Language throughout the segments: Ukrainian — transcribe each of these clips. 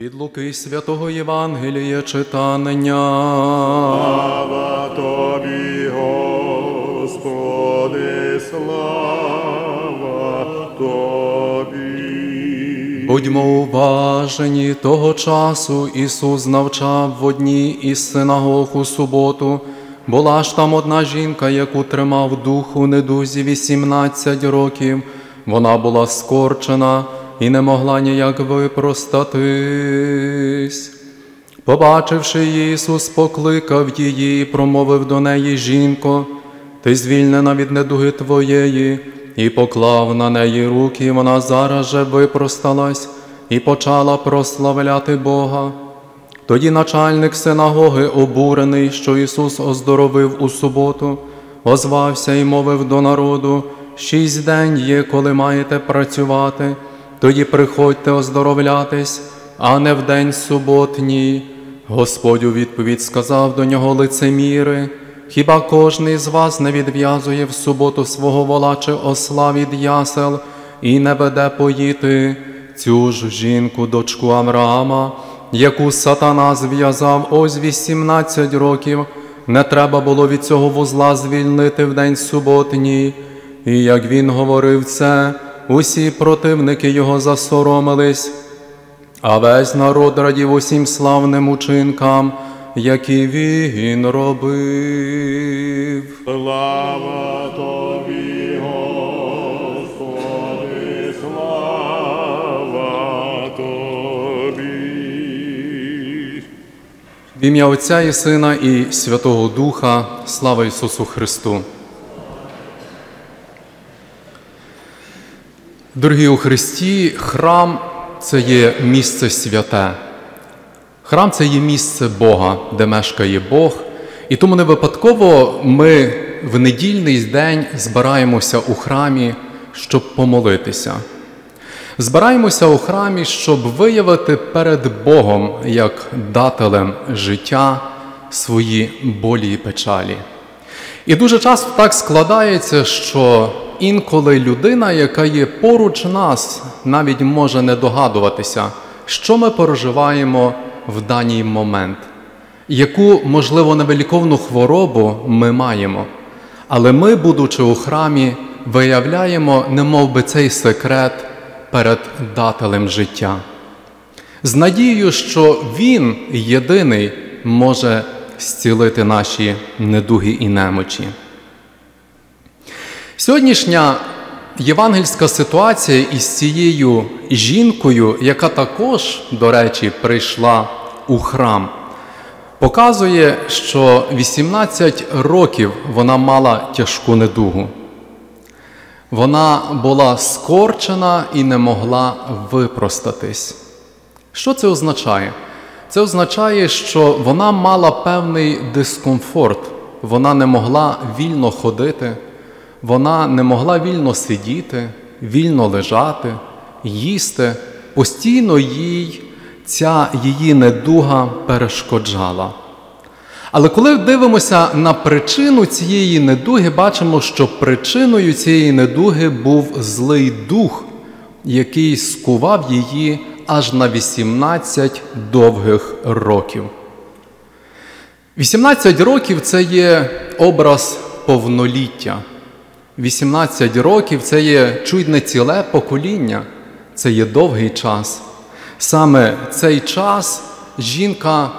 Від Луки Святого Євангелія читання. Слава тобі, Господи, слава тобі. Будьмо уважені того часу Ісус навчав в одній із синагог у суботу. Була ж там одна жінка, яку тримав дух у недузі 18 років. Вона була скорчена і не могла ніяк випростатись. Побачивши Ісус, покликав її і промовив до неї жінко, ти звільнена від недуги твоєї, і поклав на неї руки, і вона зараз же випросталась і почала прославляти Бога. Тоді начальник синагоги, обурений, що Ісус оздоровив у суботу, озвався і мовив до народу: шість день є, коли маєте працювати, тоді приходьте оздоровлятись, а не в день суботній. Господь у відповідь сказав до нього лицеміри, хіба кожний з вас не відв'язує в суботу свого вола чи осла від ясел і не веде поїти цю ж жінку, дочку Авраама, яку сатана зв'язав ось 18 років, не треба було від цього вузла звільнити в день суботній. І як він говорив це, усі противники його засоромились. А весь народ радів усім славним учинкам, які він робив. Слава тобі, Господи, слава тобі. В ім'я Отця і Сина і Святого Духа, слава Ісусу Христу. Дорогі у Христі, храм це є місце святе. Храм це є місце Бога, де мешкає Бог. І тому не випадково ми в недільний день збираємося у храмі, щоб помолитися. Збираємося у храмі, щоб виявити перед Богом як дателем життя свої болі і печалі. І дуже часто так складається, що інколи людина, яка є поруч нас, навіть може не догадуватися, що ми переживаємо в даний момент, яку, можливо, невеликовну хворобу ми маємо. Але ми, будучи у храмі, виявляємо, немов би цей секрет перед дателем життя. З надією, що Він єдиний може зцілити наші недуги і немочі. Сьогоднішня євангельська ситуація із цією жінкою, яка також, до речі, прийшла у храм, показує, що 18 років вона мала тяжку недугу. Вона була скорчена і не могла випростатись. Що це означає? Це означає, що вона мала певний дискомфорт, вона не могла вільно ходити, вона не могла вільно сидіти, вільно лежати, їсти. Постійно їй ця її недуга перешкоджала. Але коли дивимося на причину цієї недуги, бачимо, що причиною цієї недуги був злий дух, який скував її аж на 18 довгих років. 18 років це є образ повноліття. 18 років це є чуть не ціле покоління, це є довгий час. Саме цей час жінка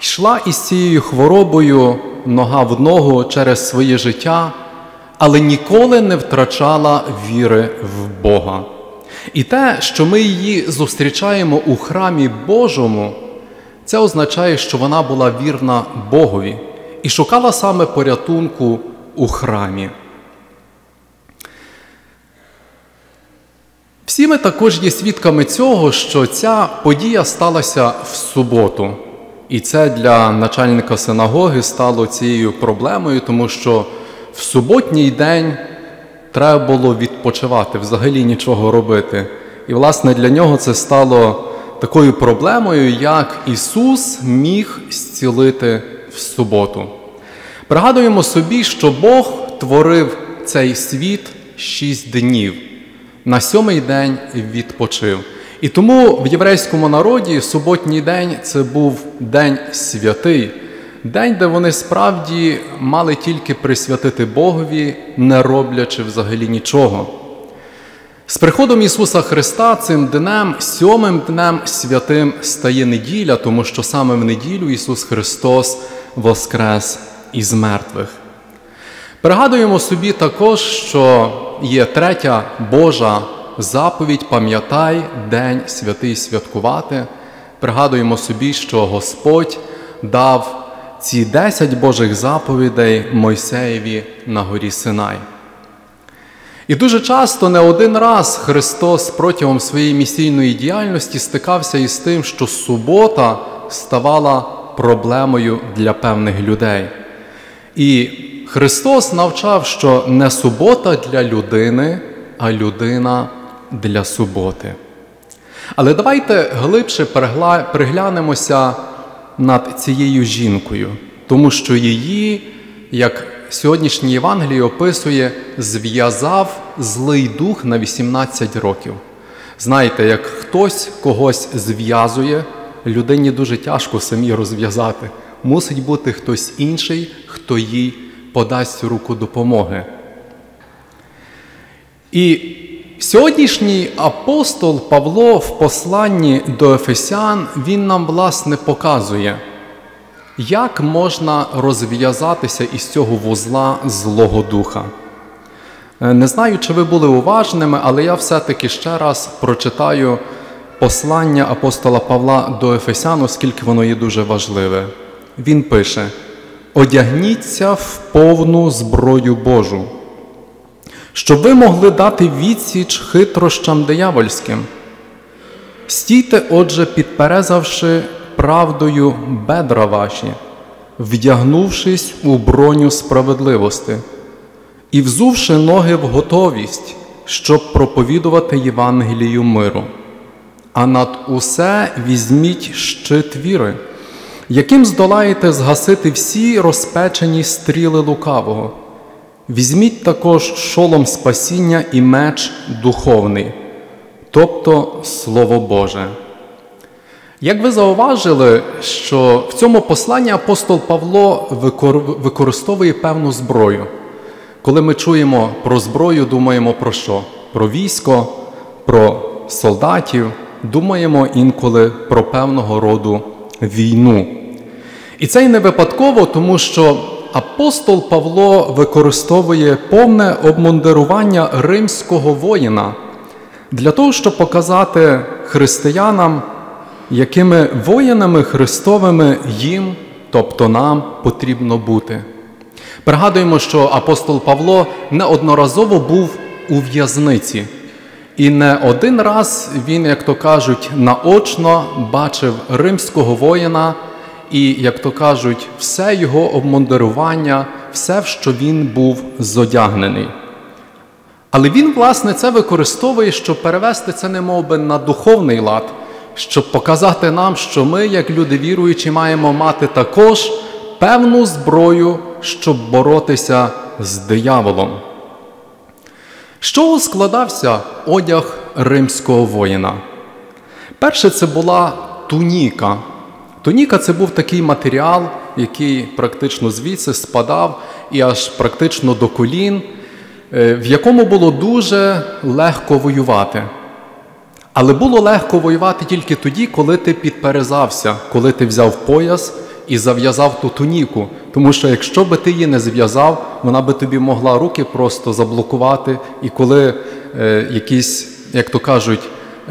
йшла із цією хворобою нога в ногу через своє життя, але ніколи не втрачала віри в Бога. І те, що ми її зустрічаємо у храмі Божому, це означає, що вона була вірна Богові і шукала саме порятунку у храмі. Всі ми також є свідками цього, що ця подія сталася в суботу. І це для начальника синагоги стало цією проблемою, тому що в суботній день треба було відпочивати, взагалі нічого робити. І, власне, для нього це стало такою проблемою, як Ісус міг зцілити в суботу. Пригадуємо собі, що Бог творив цей світ шість днів. На сьомий день відпочив. І тому в єврейському народі суботній день це був день святий, день, де вони справді мали тільки присвятити Богові, не роблячи взагалі нічого. З приходом Ісуса Христа цим днем, сьомим днем святим стає неділя, тому що саме в неділю Ісус Христос воскрес із мертвих. Пригадуємо собі також, що є третя Божа заповідь, пам'ятай День святий святкувати. Пригадуємо собі, що Господь дав ці десять Божих заповідей Мойсеєві на горі Синай. І дуже часто не один раз Христос протягом своєї місійної діяльності стикався із тим, що субота ставала проблемою для певних людей. І Христос навчав, що не субота для людини, а людина для суботи. Але давайте глибше приглянемося над цією жінкою, тому що її, як сьогоднішній Євангелій описує, зв'язав злий дух на 18 років. Знаєте, як хтось когось зв'язує, людині дуже тяжко самі розв'язати. Мусить бути хтось інший, хто їй подасть руку допомоги. І сьогоднішній апостол Павло в посланні до Ефесян, він нам, власне, показує, як можна розв'язатися із цього вузла Злого Духа. Е, не знаю, чи ви були уважними, але я все-таки ще раз прочитаю послання апостола Павла до Ефесян, оскільки воно є дуже важливе. Він пише: одягніться в повну зброю Божу, щоб ви могли дати відсіч хитрощам диявольським. Стійте, отже, підперезавши правдою бедра ваші, вдягнувшись у броню справедливості і взувши ноги в готовість, щоб проповідувати Євангелію миру. А над усе візьміть щит віри, яким здолаєте згасити всі розпечені стріли лукавого. Візьміть також шолом спасіння і меч духовний, тобто Слово Боже. Як ви зауважили, що в цьому посланні апостол Павло використовує певну зброю. Коли ми чуємо про зброю, думаємо про що? Про військо, про солдатів, думаємо інколи про певного роду війну. І це й не випадково, тому що апостол Павло використовує повне обмундирування римського воїна для того, щоб показати християнам, якими воїнами Христовими їм, тобто нам, потрібно бути. Пригадуємо, що апостол Павло неодноразово був у в'язниці, і не один раз він, як то кажуть, наочно бачив римського воїна, і, як то кажуть, все його обмундирування, все, в що він був зодягнений. Але він, власне, це використовує, щоб перевести це немов би на духовний лад, щоб показати нам, що ми, як люди віруючі, маємо мати також певну зброю, щоб боротися з дияволом. Чого складався одяг римського воїна? Перше, це була туніка. Туніка це був такий матеріал, який практично звідси спадав і аж практично до колін, е, в якому було дуже легко воювати. Але було легко воювати тільки тоді, коли ти підперезався, коли ти взяв пояс і зав'язав ту туніку. Тому що якщо би ти її не зв'язав, вона би тобі могла руки просто заблокувати. І коли е, якісь, як то кажуть,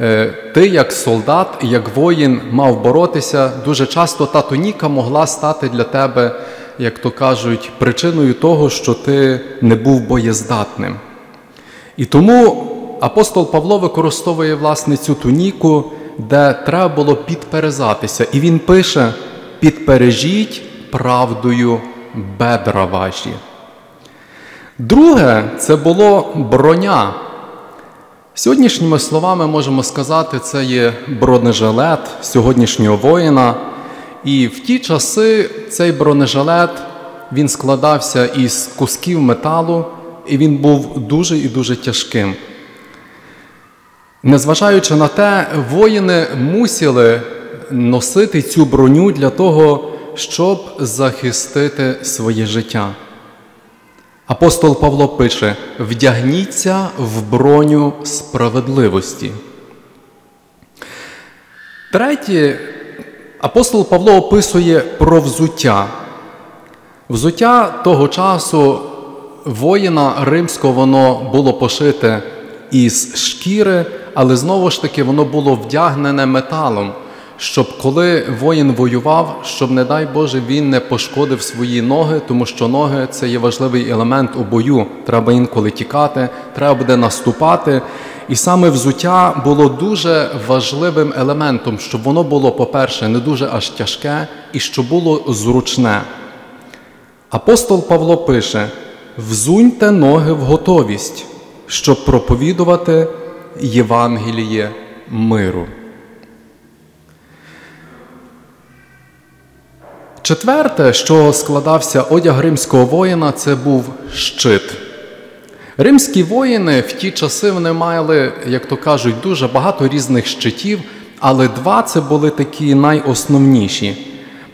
е, ти як солдат, як воїн мав боротися, дуже часто та туніка могла стати для тебе, як то кажуть, причиною того, що ти не був боєздатним. І тому апостол Павло використовує власне цю туніку, де треба було підперезатися. І він пише підпережіть правдою бедра ваші. Друге, це було броня. Сьогоднішніми словами можемо сказати, це є бронежилет сьогоднішнього воїна. І в ті часи цей бронежилет він складався із кусків металу, і він був дуже і дуже тяжким. Незважаючи на те, воїни мусили носити цю броню для того, щоб захистити своє життя. Апостол Павло пише: вдягніться в броню справедливості. Третє, апостол Павло описує про взуття. Взуття того часу воїна римського воно було пошите із шкіри, але знову ж таки воно було вдягнене металом, щоб коли воїн воював, щоб, не дай Боже, він не пошкодив свої ноги, тому що ноги це є важливий елемент у бою. Треба інколи тікати, треба буде наступати. І саме взуття було дуже важливим елементом, щоб воно було, по-перше, не дуже аж тяжке і щоб було зручне. Апостол Павло пише: взуньте ноги в готовість, щоб проповідувати Євангеліє миру. Четверте, що складався одяг римського воїна, це був щит. Римські воїни в ті часи вони мали, як то кажуть, дуже багато різних щитів, але два це були такі найосновніші.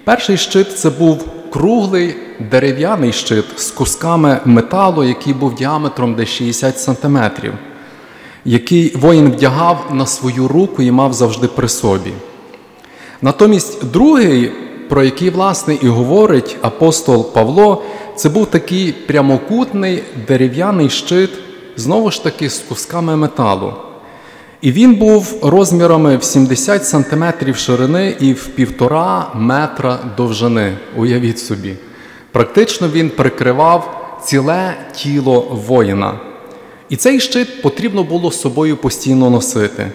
Перший щит це був круглий дерев'яний щит з кусками металу, який був діаметром десь 60 см, який воїн вдягав на свою руку і мав завжди при собі. Натомість другий, про який, власне, і говорить апостол Павло, це був такий прямокутний дерев'яний щит, знову ж таки, з кусками металу. І він був розмірами в 70 см ширини і в півтора метра довжини. Уявіть собі. Практично він прикривав ціле тіло воїна. І цей щит потрібно було з собою постійно носити.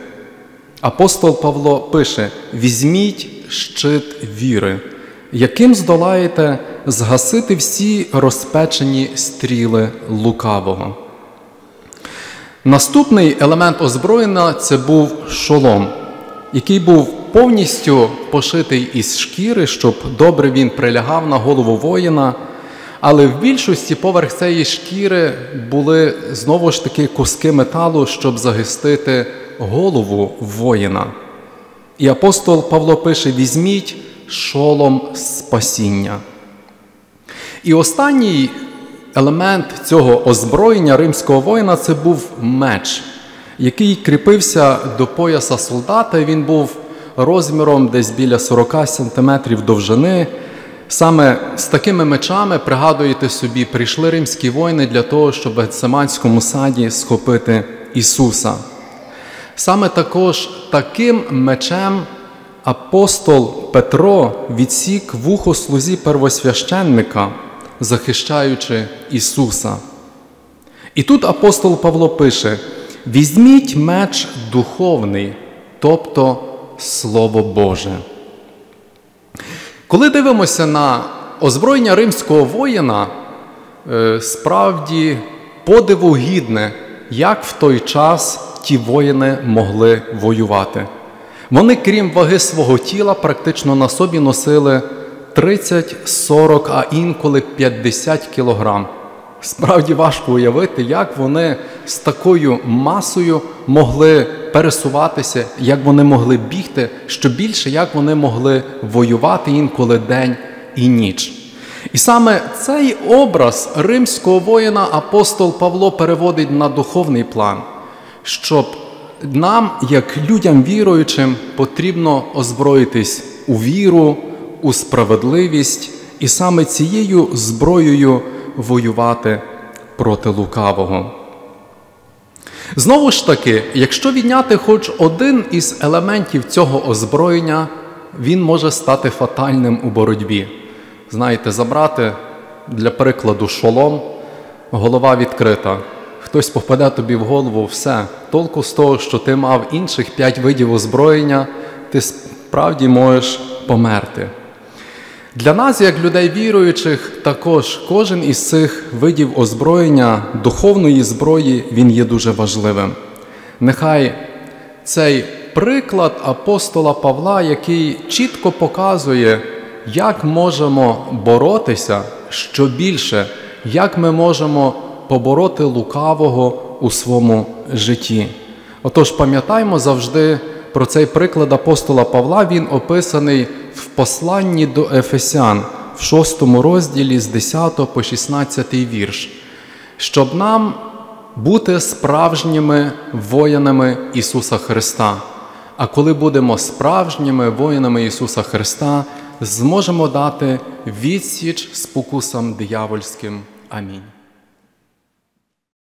Апостол Павло пише: візьміть щит віри, яким здолаєте згасити всі розпечені стріли лукавого. Наступний елемент озброєння це був шолом, який був повністю пошитий із шкіри, щоб добре він прилягав на голову воїна. Але в більшості поверх цієї шкіри були знову ж таки куски металу, щоб захистити голову воїна. І апостол Павло пише: візьміть шолом спасіння. І останній елемент цього озброєння римського воїна це був меч, який кріпився до пояса солдата. Він був розміром десь біля 40 см довжини. Саме з такими мечами, пригадуєте собі, прийшли римські воїни для того, щоб в Гецеманському саді схопити Ісуса. Саме також таким мечем апостол Петро відсік вухо слузі первосвященника, захищаючи Ісуса. І тут апостол Павло пише: візьміть меч духовний, тобто Слово Боже. Коли дивимося на озброєння римського воїна, е, справді подиву гідне, як в той час ті воїни могли воювати. Вони, крім ваги свого тіла, практично на собі носили 30, 40, а інколи 50 кілограм. Справді важко уявити, як вони з такою масою могли пересуватися, як вони могли бігти, що більше як вони могли воювати інколи день і ніч. І саме цей образ римського воїна апостол Павло переводить на духовний план, щоб нам, як людям віруючим, потрібно озброїтись у віру, у справедливість і саме цією зброєю воювати проти лукавого. Знову ж таки, якщо відняти хоч один із елементів цього озброєння, він може стати фатальним у боротьбі. Знаєте, забрати для прикладу шолом, голова відкрита. Хтось попаде тобі в голову, все. Толку з того, що ти мав інших п'ять видів озброєння, ти справді можеш померти. Для нас, як людей віруючих, також кожен із цих видів озброєння, духовної зброї, він є дуже важливим. Нехай цей приклад апостола Павла, який чітко показує, як можемо боротися що більше, як ми можемо побороти лукавого у своєму житті. Отож, пам'ятаємо завжди про цей приклад апостола Павла. Він описаний в посланні до Ефесян в 6 розділі з 10 по 16 вірш, щоб нам бути справжніми воїнами Ісуса Христа. А коли будемо справжніми воїнами Ісуса Христа, зможемо дати відсіч спокусам диявольським. Амінь.